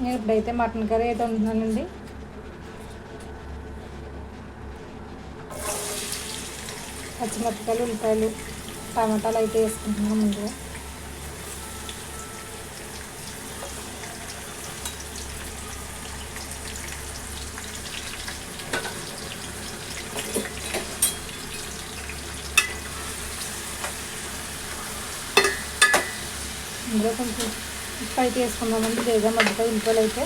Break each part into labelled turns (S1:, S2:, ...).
S1: నేను ఇప్పుడైతే mutton curry అయితే ఉంటున్నానండి పచ్చిమిరపకాయలు ఉల్లిపాయలు టమాటాలు అయితే వేసుకుంటున్నాం ముందుగా. ఇందులో కొంచెం ఉప్పు అయితే వేసుకుందామండి లేదా మధ్యలో ఉల్లిపాయలు అయితే.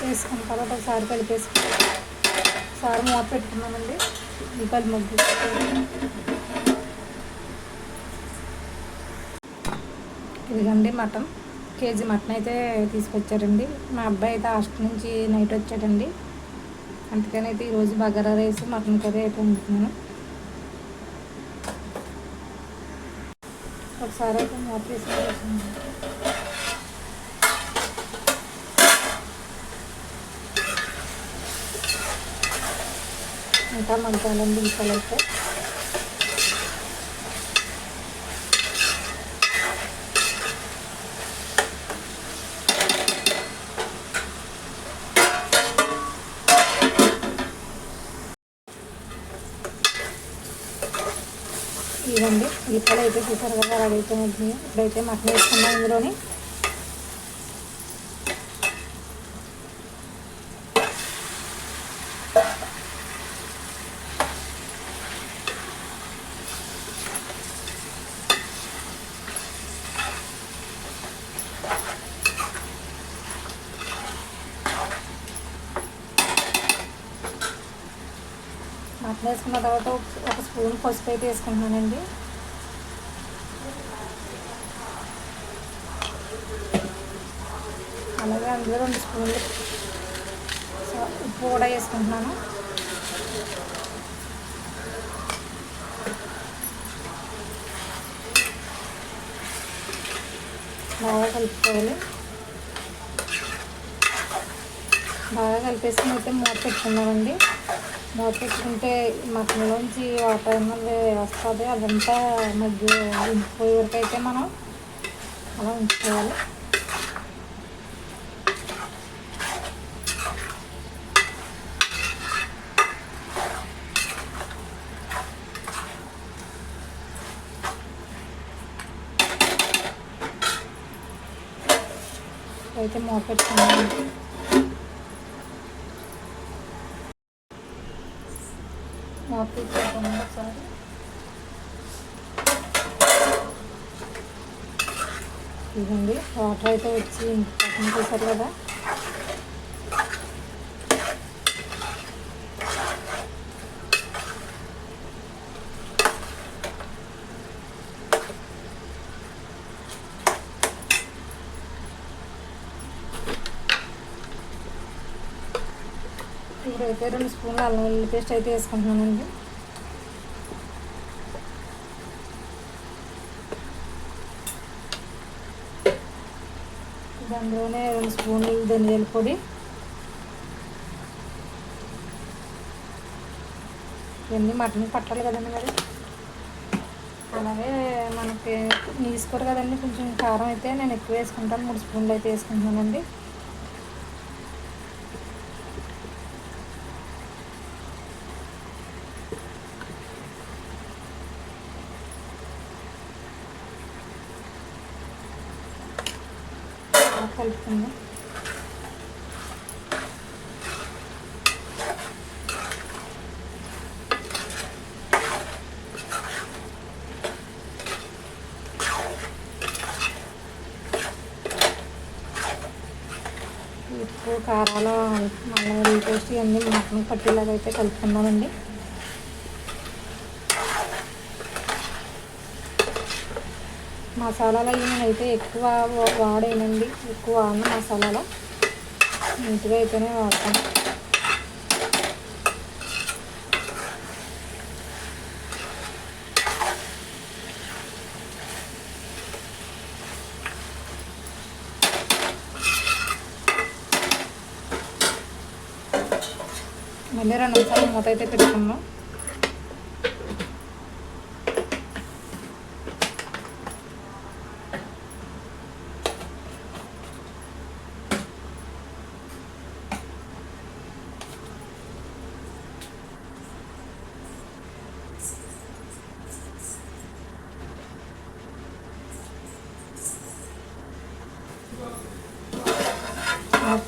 S1: వేసుకున్న తర్వాత ఒకసారి కలిపేసుకున్నాం సారు మూత పెట్టుకున్నామండి ఉల్లిపాయలు ముగ్గు. ఇదిగండి మటన్. కేజీ మటన్ అయితే తీసుకొచ్చారండి. మా అబ్బాయి అయితే హాస్టల్ నుంచి నైట్ వచ్చాడండి. అందుకని అయితే ఈరోజు బగారా రైస్ మటన్ కర్రీ అయితే వండుతున్నాను. ఒకసారి అయితే మూత తీసుకొని ఇంకా మగ్గాలండి ఇంకా అయితే. ఇదండి ఉల్లిపాయలు అయితే చూసారు కదా రెడీ అయిపోయింది ఇప్పుడైతే మటన్ వేసుకున్నాం ఇందులోని. వేసుకున్న తర్వాత ఒక- స్పూన్ పసుపు అయితే వేసుకుంటున్నానండి. అలాగే అందులో రెండు స్పూన్లు ఉప్పు కూడా వేసుకుంటున్నాను. బాగా కలుపుకోవాలి. బాగా కలిపేసుకుని అయితే మూత పెట్టుకున్నామండి మూత మటన్ నుంచి వాటర్ అన్నది వస్తుంది. అదంతా మధ్య ఉంచిపోయే వరకు అయితే మనం అలా ఉంచుకోవాలి. అయితే మూత మూత ఒకసారి. ఇదండి వాటర్ అయితే వచ్చి పక్కన చూసారు కదా. అయితే రెండు స్పూన్లు అల్లం వెల్లుల్లి పేస్ట్ అయితే వేసుకుంటున్నానండి. దానిలోనే రెండు స్పూన్లు ధనియాల పొడి. ఇవన్నీ మటన్ పట్టాలి కదండి మరి. అలాగే మనకి తీసుకోరు కదండి. కొంచెం కారం అయితే నేను ఎక్కువ వేసుకుంటాను. మూడు స్పూన్లు అయితే వేసుకుంటున్నానండి బాగా కలుపుకుందాం. ఉప్పు కారాలు మళ్ళీ వెల్లుల్లి పేస్ట్ ఇవన్నీ మటన్ పట్టేలాగా అయితే కలుపుకుందామండి. మసాలాలో అయితే ఎక్కువ వాడేనండి. ఎక్కువ వాడిన మసాలాలో. నీట్గా అయితేనే వాడతాను. మళ్ళీ రెండు నిమిషాలు మూత అయితే పెట్టుకున్నాం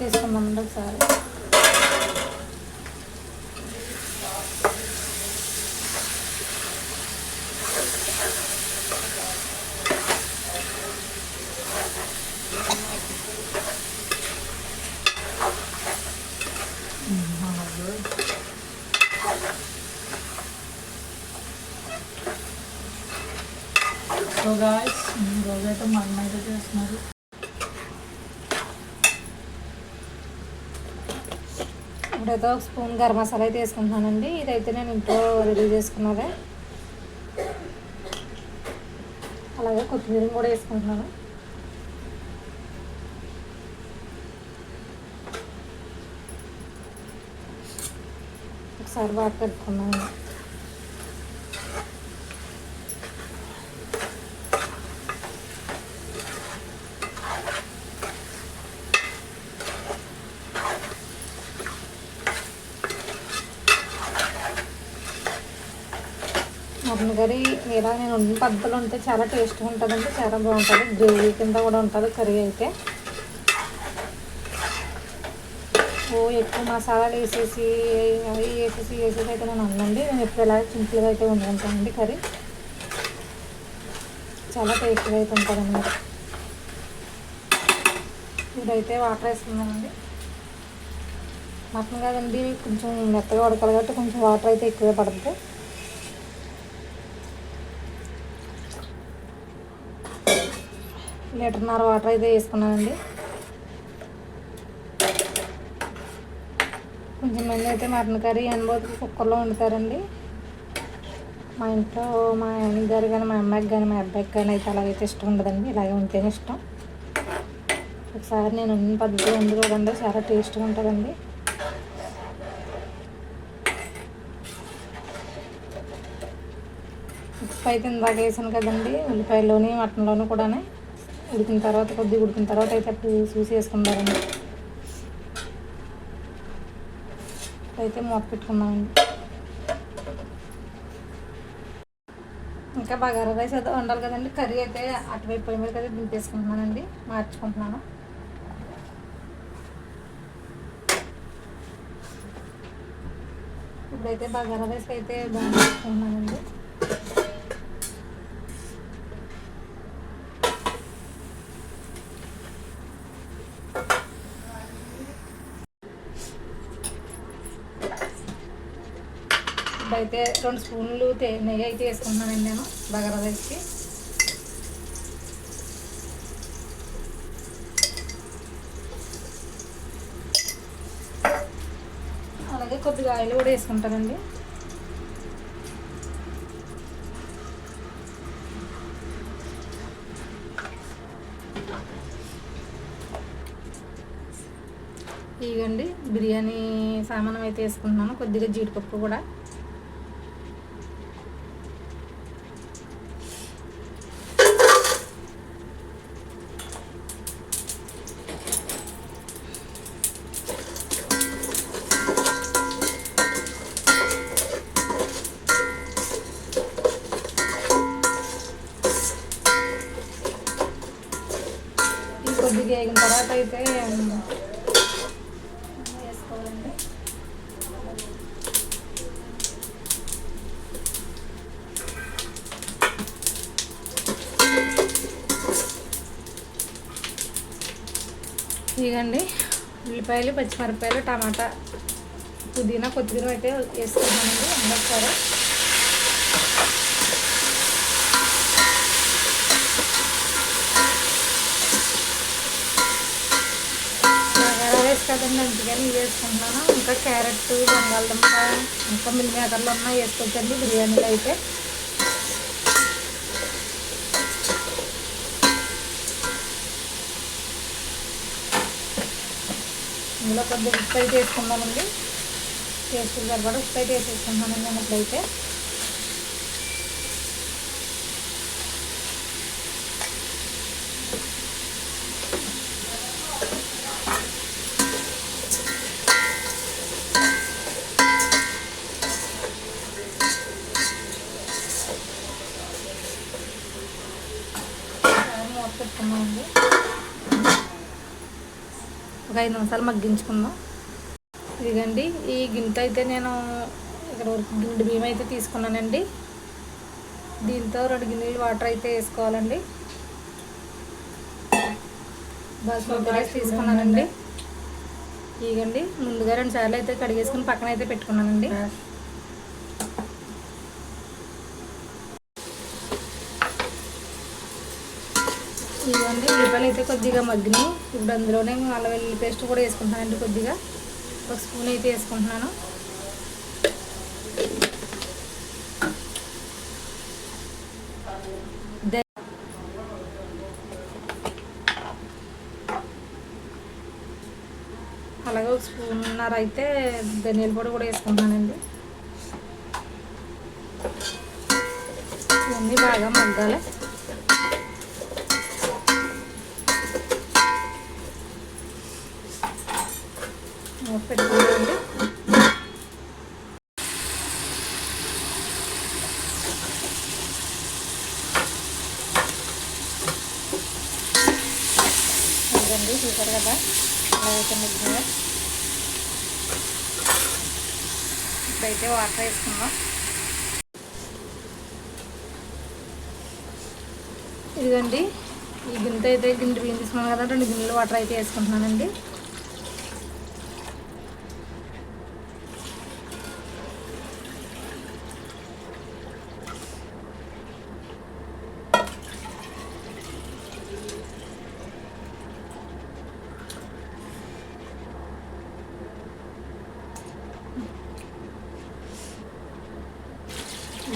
S1: ఆఫ్ చేసుకుందామండి ఒకసారి
S2: సో గాయస్ రోజైతే మా అన్న అయితే చేస్తున్నారు.
S1: ఇప్పుడైతే ఒక స్పూన్ గరం మసాలా అయితే వేసుకుంటున్నానండి. ఇదైతే నేను ఇంట్లో రెడీ చేసుకున్నదే. అలాగే కొత్తిమీర కూడా వేసుకుంటున్నాను. ఒకసారి బాగా కలుపుకున్నాను మటన్ కర్రీ ఇలా నేను ఉన్న పద్ధతులు ఉంటే చాలా టేస్ట్గా ఉంటుందండి చాలా బాగుంటుంది. గ్రేవీ కింద కూడా ఉంటుంది కర్రీ అయితే. ఓ ఎక్కువ మసాలాలు వేసేసి అవి వేసేసి వేసేసి అయితే నేను ఉందండి నేను ఎప్పుడు ఇలా సింపుల్గా అయితే వండుకుంటానండి కర్రీ. చాలా టేస్ట్గా అయితే ఉంటుంది అన్నమాట ఇదైతే వాటర్ వేసుకుందామండి. మటన్ కదండి కొంచెం మెత్తగా ఉడకాలి కాబట్టి కొంచెం వాటర్ అయితే ఎక్కువే పడుతుంది. లీటర్న్నర వాటర్ అయితే వేసుకున్నానండి. కొంచెం మంది అయితే మటన్ కర్రీ అనుభూతి కుక్కర్లో వండుతారండి. మా ఇంట్లో మా ఆయనకి గారు కానీ మా అమ్మాయికి కానీ మా అబ్బాయికి కానీ అయితే అలాగైతే ఇష్టం ఉండదండి. ఇలాగే ఉంటేనే ఇష్టం. ఒకసారి నేను ఉన్న పద్ధతి వండి చూడండి. చాలా టేస్ట్గా ఉంటుందండి. ఉప్పు అయితే ఇందాక వేసాను కదండి. ఉల్లిపాయలోని మటన్లోని కూడా ఉడికిన తర్వాత కొద్దిగా ఉడికిన తర్వాత అయితే అప్పుడు చూసి వేసుకుందామండి అయితే మూత పెట్టుకున్నామండి. ఇంకా బగారా రైస్ అయితే వండాలి కదండి. కర్రీ అయితే అటువైపు పొయ్యి మీద కదా దింపేసుకుంటున్నానండి. మార్చుకుంటున్నాను. ఇప్పుడైతే బగారా రైస్ అయితే బాగా తీసుకుంటున్నానండి అయితే రెండు స్పూన్లు నెయ్యి అయితే వేసుకున్నానండి నేను బగారా రైస్కి. అలాగే కొద్దిగా ఆయిల్ కూడా వేసుకుంటానండి. ఇవ్వండి బిర్యానీ సామానం అయితే వేసుకుంటున్నాను కొద్దిగా జీడిపప్పు కూడా. ఇదిగండి ఉల్లిపాయలు పచ్చిమిరపకాయలు టమాటా పుదీనా కొత్తిమీర అయితే వేసుకుంటామండి అందరిసారి బగారా కదండి అందుకని ఇవి వేసుకుంటున్నాను. ఇంకా క్యారెట్ బంగాళదుంప ఇంకా మిల్ మేకర్లు ఉన్నాయి వేసుకోవచ్చండి బిర్యానీలో అయితే. ఇందులో కొద్దిగా ఉప్పు అయితే వేసుకుందామండి. టేస్ట్ సరిపడా ఉప్పు అయితే వేసేసుకుంటున్నాను నేను ఇప్పుడైతే మూత పెట్టుకున్నామండి ఒక ఐదు నిమిషాలు మగ్గించుకుందాం. ఇదిగండి ఈ గింట అయితే నేను ఇక్కడ వరకు గిండి బియ్యం అయితే తీసుకున్నానండి. దీంతో రెండు గిన్నెలు వాటర్ అయితే వేసుకోవాలండి. బాస్మతి రైస్ తీసుకున్నానండి. ఇదిగండి ముందుగా రెండు సార్లు అయితే కడిగేసుకుని పక్కన అయితే పెట్టుకున్నానండి. ఇవన్నీ ఉల్లిపాయలు అయితే కొద్దిగా మగ్గినాయి. ఇప్పుడు అందులోనే అల్లం వెల్లుల్లి పేస్ట్ కూడా వేసుకుంటున్నానండి కొద్దిగా. ఒక స్పూన్ అయితే వేసుకుంటున్నాను. అలాగే ఒక స్పూన్నర అయితే ధనియాల పొడి కూడా వేసుకుంటున్నానండి. ఇవన్నీ బాగా మగ్గాలి. వాటర్ వేసుకుందాం. ఇదిగండి ఈ గిన్నె అయితే గిన్నె బియ్యం తీసుకున్నాను కదా రెండు గిన్నెలు వాటర్ అయితే వేసుకుంటున్నానండి.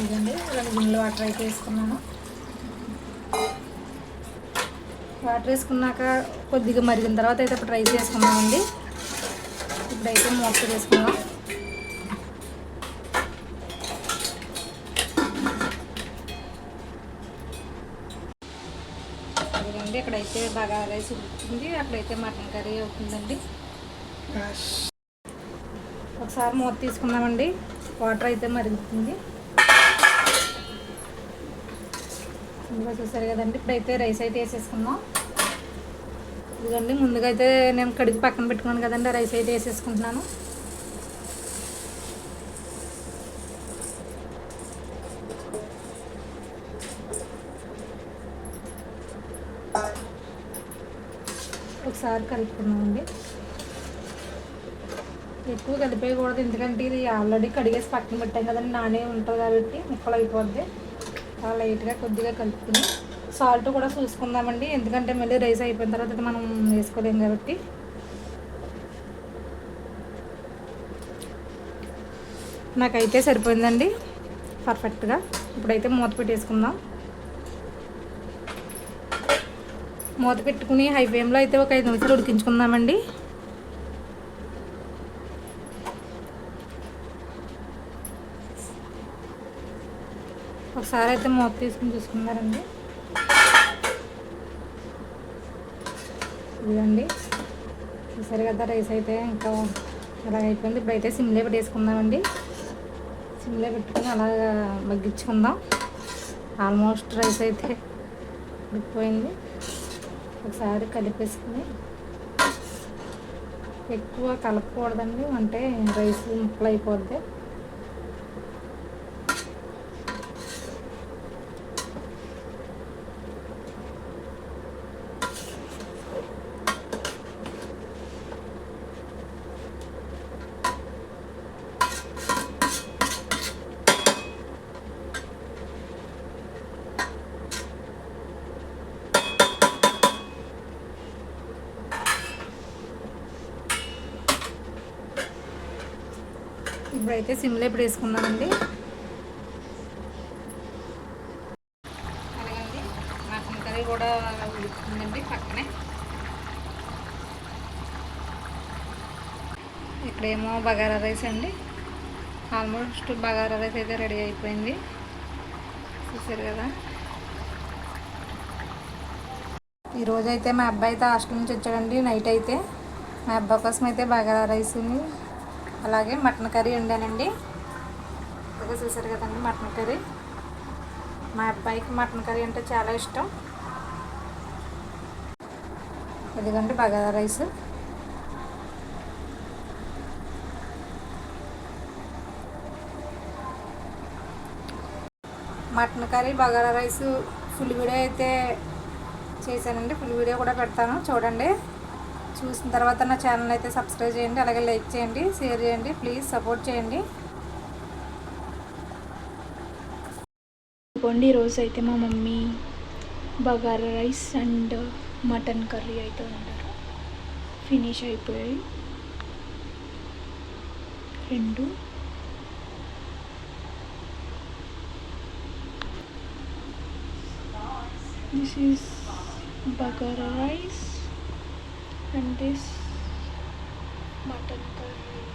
S1: ఇదండి. రెండు గిన్నెలు వాటర్ అయితే వేసుకున్నాను వాటర్ వేసుకున్నాక కొద్దిగా మరిగిన తర్వాత అయితే ఇప్పుడు రైస్ వేసుకున్నామండి ఇప్పుడైతే మూత వేసుకుందాం. ఇదిగోండి ఇక్కడైతే బాగా రైస్ ఉడుకుతుంది. అక్కడైతే మటన్ కర్రీ అవుతుందండి. ఒకసారి మూత తీసుకున్నామండి వాటర్ అయితే మరుగుతుంది. ముందుగా చూసారు కదండి. ఇప్పుడైతే రైస్ అయితే వేసేసుకుందాం. ఇదిగోండి ముందుగా అయితే నేను కడిగి పక్కన పెట్టుకున్నాను కదండి రైస్ అయితే వేసేసుకుంటున్నాను. ఒకసారి కలుపుకున్నామండి ఎక్కువ కలిపేయకూడదు ఎందుకంటే ఇది ఆల్రెడీ కడిగేసి పక్కన పెట్టాం కదండి నానే ఉంటుంది కాబట్టి ముక్కలు అయిపోద్ది. చాలా లైట్గా కొద్దిగా కలుపుకుని సాల్ట్ కూడా చూసుకుందామండి. ఎందుకంటే మళ్ళీ రైస్ అయిపోయిన తర్వాత మనం వేసుకోలేం కాబట్టి. నాకైతే సరిపోయిందండి. పర్ఫెక్ట్గా. ఇప్పుడైతే మూత పెట్టేసుకుందాం. మూత పెట్టుకుని హై ఫ్లేమ్లో అయితే ఒక ఐదు నిమిషాలు ఉడికించుకుందామండి. ఒకసారి అయితే మూత తీసుకుని చూసుకున్నారండి. ఇదండి చూసారు కదా రైస్ అయితే ఇంకా అలాగ అయిపోయింది. ఇప్పుడైతే సిమ్లే పెట్టేసుకుందామండి. సిమ్లే పెట్టుకుని అలాగా మగ్గించుకుందాం. ఆల్మోస్ట్ రైస్ అయితే ఉడికిపోయింది. ఒకసారి కలిపేసుకుని ఎక్కువ కలపకూడదండి. అంటే రైస్ ముక్కలు అయిపోద్ది. అయితే సిమ్లో ఇప్పుడు వేసుకున్నామండి అలాగండి మటన్ కర్రీ కూడా ఉడుకుతుందండి పక్కనే. ఇక్కడేమో బగారా రైస్ అండి. ఆల్మోస్ట్ బగారా రైస్ అయితే రెడీ అయిపోయింది. చూసారు కదా. ఈరోజు అయితే మా అబ్బాయి అయితే హాస్టల్ నుంచి వచ్చాడండి నైట్ అయితే. మా అబ్బాయి కోసం అయితే బగారా రైస్ ఉంది. అలాగే మటన్ కర్రీ ఉండానండి. ఇదిగో చూసారు కదండి మటన్ కర్రీ. మా అబ్బాయికి మటన్ కర్రీ అంటే చాలా ఇష్టం. ఇదిగోండి bagara rice. Mutton curry bagara rice full video అయితే చేశానండి. ఫుల్ వీడియో కూడా పెడతాను. చూడండి. చూసిన తర్వాత నా ఛానల్ అయితే సబ్స్క్రైబ్ చేయండి అలాగే లైక్ చేయండి షేర్ చేయండి ప్లీజ్ సపోర్ట్ చేయండి.
S3: ఇదిగోండి ఈరోజు అయితే మా mummy bagara rice and mutton curry అయితే ఉంటారు ఫినిష్ అయిపోయాయి. రెండు. This is and this button curly